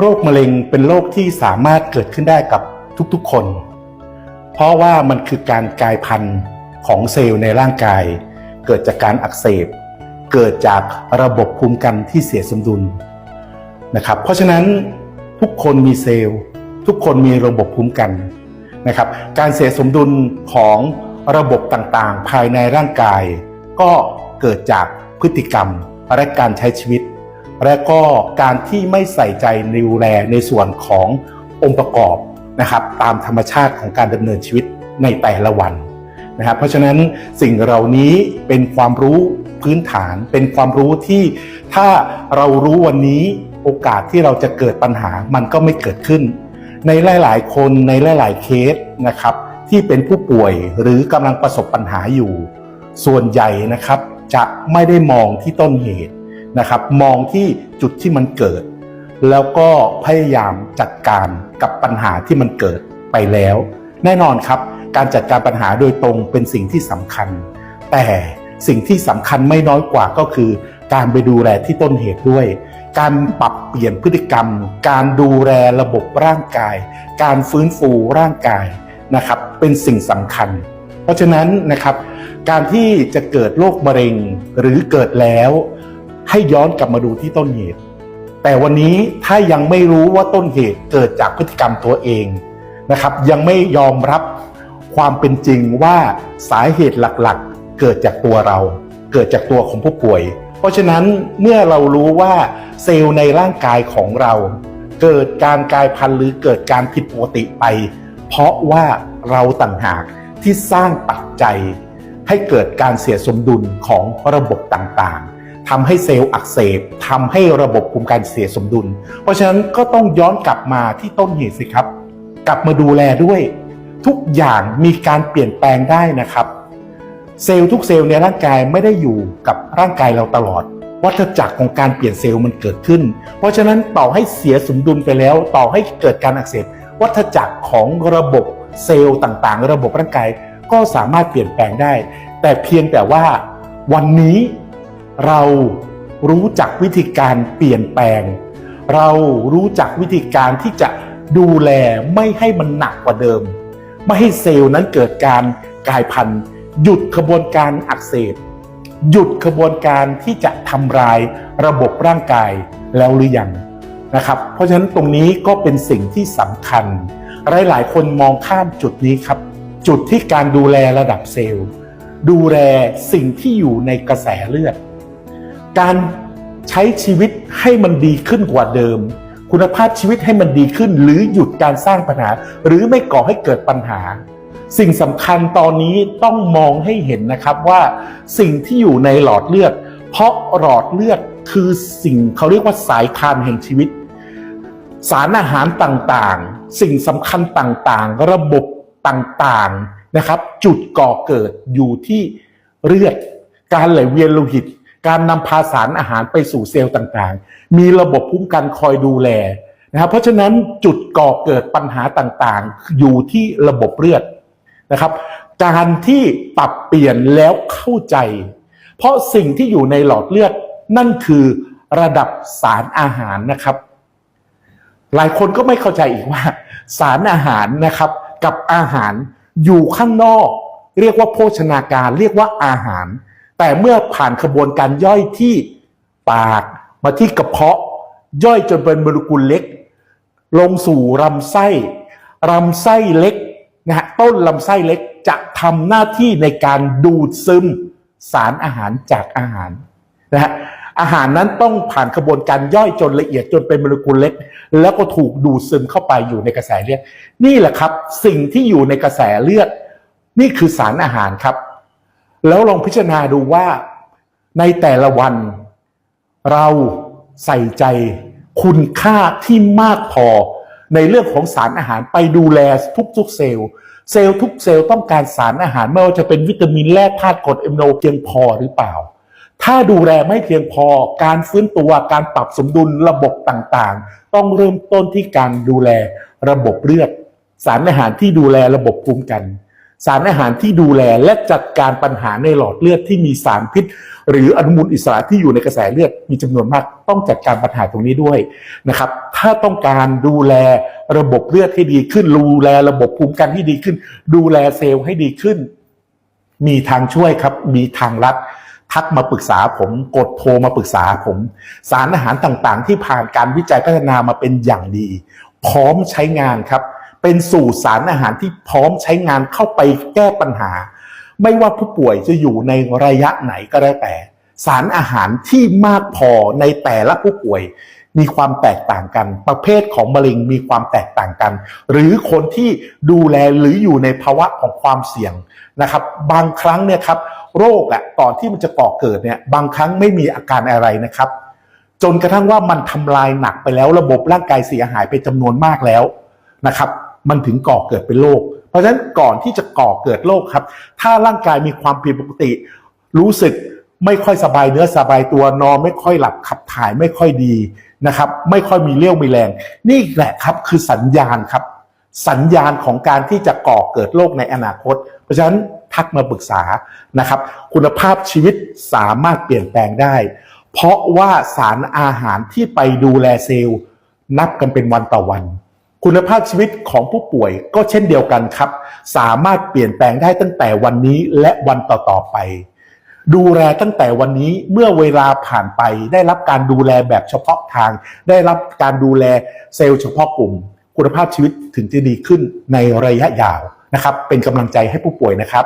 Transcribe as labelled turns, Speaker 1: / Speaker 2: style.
Speaker 1: โรคมะเร็งเป็นโรคที่สามารถเกิดขึ้นได้กับทุกๆคน เพราะว่ามันคือการกลายพันธุ์ของเซลล์ในร่างกาย เกิดจากการอักเสบ เกิดจากระบบภูมิคุ้มกันที่เสียสมดุลนะครับ เพราะฉะนั้นทุกคนมีเซลล์ ทุกคนมีระบบภูมิคุ้มกันนะครับ การเสียสมดุลของระบบต่างๆ ภายในร่างกาย ก็เกิดจากพฤติกรรมและการใช้ชีวิต และก็การที่ไม่ใส่ใจดูแลในส่วนขององค์ประกอบนะครับ ตามธรรมชาติของการดำเนินชีวิตในแต่ละวันนะครับเพราะฉะนั้นสิ่งเหล่านี้เป็นความรู้พื้นฐานเป็นความรู้ที่ถ้าเรารู้วันนี้โอกาสที่เราจะเกิดปัญหามันก็ไม่เกิดขึ้น ในหลาย ๆ คนในหลาย ๆ เคสนะครับ ที่เป็นผู้ป่วยหรือกำลังประสบปัญหาอยู่ ส่วนใหญ่นะครับจะไม่ได้มองที่ต้นเหตุ นะครับ มองที่จุดที่มันเกิด แล้วก็พยายามจัดการกับปัญหาที่มันเกิดไปแล้ว แน่นอนครับ การจัดการปัญหาโดยตรงเป็นสิ่งที่สำคัญ แต่สิ่งที่สำคัญไม่น้อยกว่าก็คือการไปดูแลที่ต้นเหตุด้วย การปรับเปลี่ยนพฤติกรรม การดูแลระบบร่างกาย การฟื้นฟูร่างกายนะครับ เป็นสิ่งสำคัญ เพราะฉะนั้นนะครับ การที่จะเกิดโรคมะเร็งหรือเกิดแล้ว ให้ย้อนกลับมาดูที่ต้นเหตุ แต่วันนี้ถ้ายังไม่รู้ว่าต้นเหตุเกิดจากพฤติกรรมตัวเองนะครับ ยังไม่ยอมรับความเป็นจริงว่าสาเหตุหลักๆ เกิดจากตัวเรา เกิดจากตัวของผู้ป่วย เพราะฉะนั้นเมื่อเรารู้ว่าเซลล์ในร่างกายของเรา เกิดการกลายพันธุ์หรือเกิดการผิดปกติไป เพราะว่าเราต่างหากที่สร้างปัจจัย ให้เกิดการเสียสมดุลของระบบต่างๆ ทำให้เซลล์อักเสบทำให้ระบบภูมิคุ้มกันเสียสมดุล เพราะฉะนั้นก็ต้องย้อนกลับมาที่ต้นเหตุสิครับ กลับมาดูแลด้วย ทุกอย่างมีการเปลี่ยนแปลงได้นะครับ เซลล์ทุกเซลล์ในร่างกายไม่ได้อยู่กับร่างกายเราตลอด วัฏจักรของการเปลี่ยนเซลล์มันเกิดขึ้น เพราะฉะนั้นต่อให้เสียสมดุลไปแล้ว ต่อให้เกิดการอักเสบวัฏจักรของระบบเซลล์ต่างๆ ระบบร่างกายก็สามารถเปลี่ยนแปลงได้ แต่เพียงแต่ว่าวันนี้ เรารู้จักวิธีการเปลี่ยนแปลง เรารู้จักวิธีการที่จะดูแลไม่ให้มันหนักกว่าเดิม ไม่ให้เซลล์นั้นเกิดการกลายพันธุ์หยุดขบวนการอักเสบหยุดขบวนการที่จะทำลายระบบร่างกายแล้วหรือยังนะครับ เพราะฉะนั้นตรงนี้ก็เป็นสิ่งที่สำคัญ หลายๆ คนมองข้ามจุดนี้ครับ จุดที่การดูแลระดับเซลล์ ดูแลสิ่งที่อยู่ในกระแสเลือด การใช้ชีวิตให้มันดีขึ้นกว่าเดิม คุณภาพชีวิตให้มันดีขึ้น หรือหยุดการสร้างปัญหา หรือไม่ก่อให้เกิดปัญหา สิ่งสำคัญตอนนี้ต้องมองให้เห็นนะครับว่าสิ่งที่อยู่ในหลอดเลือด เพราะหลอดเลือดคือสิ่งเขาเรียกว่าสายคานแห่งชีวิต สารอาหารต่างๆ สิ่งสำคัญต่างๆ ระบบต่างๆนะครับ จุดก่อเกิดอยู่ที่เลือด การไหลเวียนโลหิต การนำพาสารอาหารไปสู่เซลล์ต่างๆ มีระบบคุ้มกันคอยดูแลนะครับเพราะฉะนั้นจุดก่อเกิดปัญหาต่างๆ อยู่ที่ระบบเลือดนะครับ การที่ปรับเปลี่ยนแล้วเข้าใจ เพราะสิ่งที่อยู่ในหลอดเลือดนั่นคือระดับสารอาหารนะครับ หลายคนก็ไม่เข้าใจอีกว่า สารอาหารนะครับ กับอาหารอยู่ข้างนอก เรียกว่าโภชนาการ เรียกว่าอาหาร แต่เมื่อผ่านขบวนการย่อยที่ปากมาที่กระเพาะ ย่อยจนเป็นโมเลกุลเล็ก ลงสู่ลำไส้ลำไส้เล็กนะฮะต้นลำไส้เล็กจะทำหน้าที่ในการดูดซึมสารอาหารจากอาหารนะฮะอาหารนั้นต้องผ่านกระบวนการย่อยจนละเอียดจนเป็นโมเลกุลเล็ก แล้วก็ถูกดูดซึมเข้าไปอยู่ในกระแสเลือดนี่แหละครับ สิ่งที่อยู่ในกระแสเลือด นี่คือสารอาหารครับ แล้วลองพิจารณาดูว่าในแต่ละวัน เราใส่ใจคุณค่าที่มากพอในเรื่องของสารอาหารไปดูแลทุกๆเซลล์เซลล์ทุกเซลล์ต้องการสารอาหารไม่ว่าจะเป็นวิตามินแร่ธาตุกรดเอมโนเพียงพอหรือเปล่า ถ้าดูแลไม่เพียงพอการฟื้นตัวการปรับสมดุลระบบต่างๆ ต้องเริ่มต้นที่การดูแลระบบเลือด สารอาหารที่ดูแลระบบภูมิคุ้มกัน สารอาหารที่ดูแลและจัดการปัญหาในหลอดเลือดที่มีสารพิษ หรืออนุมูลอิสระที่อยู่ในกระแสเลือดมีจำนวนมากต้องจัดการปัญหาตรงนี้ด้วยนะครับ ถ้าต้องการดูแลระบบเลือดให้ดีขึ้น ดูแลระบบภูมิคุ้มกันให้ดีขึ้น ดูแลเซลล์ให้ดีขึ้น มีทางช่วยครับ มีทางลัดทักมาปรึกษาผมกดโทรมาปรึกษาผม สารอาหารต่างๆ ที่ผ่านการวิจัยพัฒนามาเป็นอย่างดี พร้อมใช้งานครับ เป็นสูตรสารอาหารที่พร้อมใช้งานเข้าไปแก้ปัญหา ไม่ว่าผู้ป่วยจะอยู่ในระยะไหนก็ได้แต่ สารอาหารที่มากพอในแต่ละผู้ป่วย มีความแตกต่างกัน ประเภทของมะเร็งมีความแตกต่างกัน หรือคนที่ดูแลหรืออยู่ในภาวะของความเสี่ยงนะครับ บางครั้งเนี่ยครับโรคอะก่อนที่มันจะก่อเกิดเนี่ยบางครั้งไม่มีอาการอะไรนะครับ จนกระทั่งว่ามันทำลายหนักไปแล้วระบบร่างกายเสียหายไปจำนวนมากแล้วนะครับ มันถึงก่อเกิดเป็นโรคเพราะฉะนั้นก่อนที่จะก่อเกิดโรคครับ ถ้าร่างกายมีความผิดปกติ รู้สึกไม่ค่อยสบายเนื้อสบายตัวนอนไม่ค่อยหลับขับถ่ายไม่ค่อยดีนะครับ ไม่ค่อยมีเรี่ยวมีแรง นี่แหละครับคือสัญญาณครับ สัญญาณของการที่จะก่อเกิดโรคในอนาคต เพราะฉะนั้นทักมาปรึกษานะครับ คุณภาพชีวิตสามารถเปลี่ยนแปลงได้ เพราะว่าสารอาหารที่ไปดูแลเซลล์ นับกันเป็นวันต่อวัน คุณภาพชีวิตของผู้ป่วยก็เช่นเดียวกันครับ สามารถเปลี่ยนแปลงได้ตั้งแต่วันนี้และวันต่อๆไป ดูแลตั้งแต่วันนี้เมื่อเวลาผ่านไป ได้รับการดูแลแบบเฉพาะทาง ได้รับการดูแลเซลล์เฉพาะกลุ่ม คุณภาพชีวิตถึงจะดีขึ้นในระยะยาวนะครับ เป็นกำลังใจให้ผู้ป่วยนะครับ